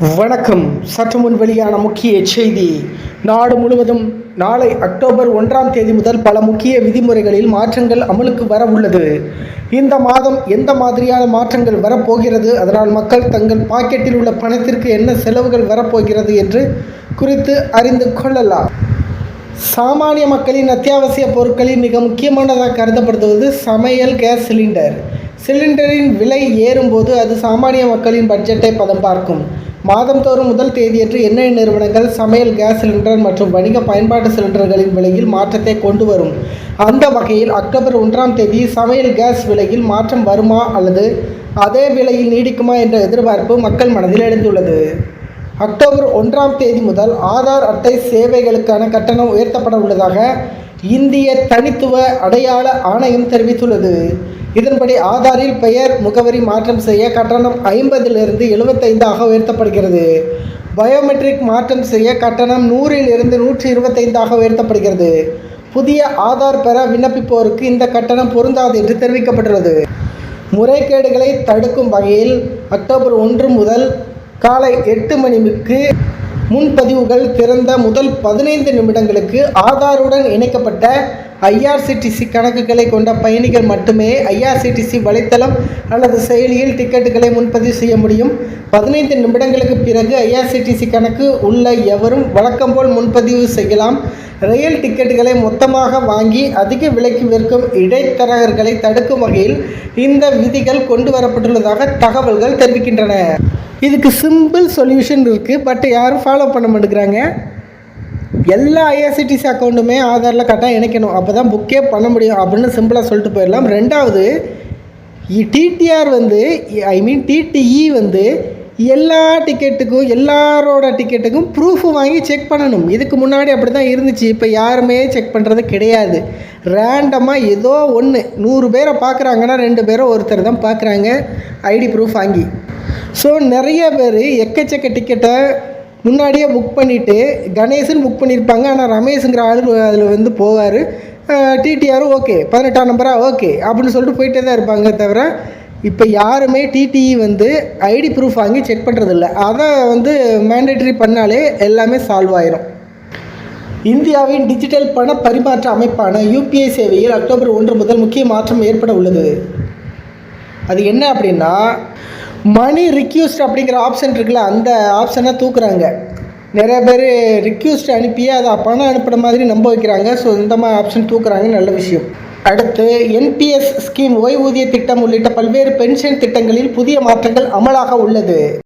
வணக்கம். சற்று முன் வெளியான முக்கிய செய்தி. நாடு முழுவதும் நாளை அக்டோபர் ஒன்றாம் தேதி முதல் பல முக்கிய விதிமுறைகளில் மாற்றங்கள் அமலுக்கு வர உள்ளது. இந்த மாதம் எந்த மாதிரியான மாற்றங்கள் வரப்போகிறது? அதனால் மக்கள் தங்கள் பாக்கெட்டில் உள்ள பணத்திற்கு என்ன செலவுகள் வரப்போகிறது என்று குறித்து அறிந்து கொள்ளலாம். சாமானிய மக்களின் அத்தியாவசிய பொருட்களில் மிக முக்கியமானதாக கருதப்படுவது சமையல் கேஸ் சிலிண்டர். சிலிண்டரின் விலை ஏறும்போது அது சாமானிய மக்களின் பட்ஜெட்டை பதம் பார்க்கும். மாதந்தோறும் முதல் தேதியன்று எண்ணெய் நிறுவனங்கள் சமையல் கேஸ் சிலிண்டர் மற்றும் வணிக பயன்பாட்டு சிலிண்டர்களின் விலையில் மாற்றத்தை கொண்டு வரும். அந்த வகையில் அக்டோபர் ஒன்றாம் தேதி சமையல் கேஸ் விலையில் மாற்றம் வருமா அல்லது அதே விலையில் நீடிக்குமா என்ற எதிர்பார்ப்பு மக்கள் மனதில் எழுந்துள்ளது. அக்டோபர் ஒன்றாம் தேதி முதல் ஆதார் அட்டை சேவைகளுக்கான கட்டணம் உயர்த்தப்பட உள்ளதாக இந்திய தனித்துவ அடையாள ஆணையம் தெரிவித்துள்ளது. இதன்படி ஆதாரில் பெயர் முகவரி மாற்றம் செய்ய கட்டணம் ஐம்பதிலிருந்து எழுபத்தைந்தாக உயர்த்தப்படுகிறது. பயோமெட்ரிக் மாற்றம் செய்ய கட்டணம் நூறிலிருந்து நூற்றி இருபத்தைந்தாக உயர்த்தப்படுகிறது. புதிய ஆதார் பெற விண்ணப்பிப்போருக்கு இந்த கட்டணம் பொருந்தாது என்று தெரிவிக்கப்பட்டுள்ளது. முறைகேடுகளை தடுக்கும் வகையில் அக்டோபர் ஒன்று முதல் காலை எட்டு மணிக்கு முன்பதிவுகள் திறந்த முதல் பதினைந்து நிமிடங்களுக்கு ஆதாருடன் இணைக்கப்பட்ட ஐஆர்சிடிசி கணக்குகளை கொண்ட பயணிகள் மட்டுமே ஐஆர்சிடிசி வலைத்தளம் அல்லது செயலியில் டிக்கெட்டுகளை முன்பதிவு செய்ய முடியும். பதினைந்து நிமிடங்களுக்கு பிறகு ஐஆர்சிடிசி கணக்கு உள்ள எவரும் வழக்கம் போல் முன்பதிவு செய்யலாம். ரயில் டிக்கெட்டுகளை மொத்தமாக வாங்கி அதிக விலைக்கு விற்கும் இடைத்தரகர்களை தடுக்கும் வகையில் இந்த விதிகள் கொண்டு வரப்பட்டுள்ளதாக தகவல்கள் தெரிவிக்கின்றன. இதுக்கு சிம்பிள் சொல்யூஷன் இருக்குது பட் யாரும் ஃபாலோ பண்ண மாட்டேங்கிறாங்க. எல்லா ஐஆர்சிடிசி அக்கௌண்ட்டுமே ஆதாரில் கரெக்டாக இணைக்கணும். அப்போ தான் புக்கே பண்ண முடியும் அப்படின்னு சிம்பிளாக சொல்லிட்டு போயிடலாம். ரெண்டாவது டிடிஆர் வந்து ஐ மீன் டிடிஇ வந்து எல்லா டிக்கெட்டுக்கும் எல்லாரோட டிக்கெட்டுக்கும் ப்ரூஃப் வாங்கி செக் பண்ணணும். இதுக்கு முன்னாடி அப்படி தான் இருந்துச்சு. இப்போ யாருமே செக் பண்ணுறது கிடையாது. ரேண்டமாக ஏதோ ஒன்று நூறு பேரை பார்க்குறாங்கன்னா ரெண்டு பேரை ஒருத்தர் தான் பார்க்குறாங்க. ஐடி ப்ரூஃப் வாங்கி. ஸோ நிறைய பேர் எக்கச்சக்க டிக்கெட்டை முன்னாடியே புக் பண்ணிவிட்டு கணேசன் புக் பண்ணியிருப்பாங்க ஆனால் ரமேஷுங்கிற ஆள் அதில் வந்து போவார். டிடிஆரும் ஓகே பதினெட்டாம் நம்பரா ஓகே அப்படின்னு சொல்லிட்டு போயிட்டே தான் இருப்பாங்க தவிர இப்போ யாருமே டிடிஇ வந்து ஐடி ப்ரூஃப் வாங்கி செக் பண்ணுறதில்ல அதை வந்து மேண்டேட்ரி பண்ணாலே எல்லாமே சால்வ் ஆயிரும். இந்தியாவின் டிஜிட்டல் பண பரிமாற்ற அமைப்பான யூபிஐ சேவையில் அக்டோபர் ஒன்று முதல் முக்கிய மாற்றம் ஏற்பட உள்ளது. அது என்ன அப்படின்னா மணி ரிக்யூஸ்ட் அப்படிங்கிற ஆப்ஷன் இருக்குல்ல அந்த ஆப்ஷனை தூக்குறாங்க. நிறைய பேர் ரிக்யூஸ்ட் அனுப்பியே அதை பணம் அனுப்புகிற மாதிரி நம்ப வைக்கிறாங்க. ஸோ இந்த மாதிரி ஆப்ஷன் தூக்குறாங்க நல்ல விஷயம். அடுத்து என்பிஎஸ் ஸ்கீம் ஓய்வூதிய திட்டம் உள்ளிட்ட பல்வேறு பென்ஷன் திட்டங்களில் புதிய மாற்றங்கள் அமலாக உள்ளது.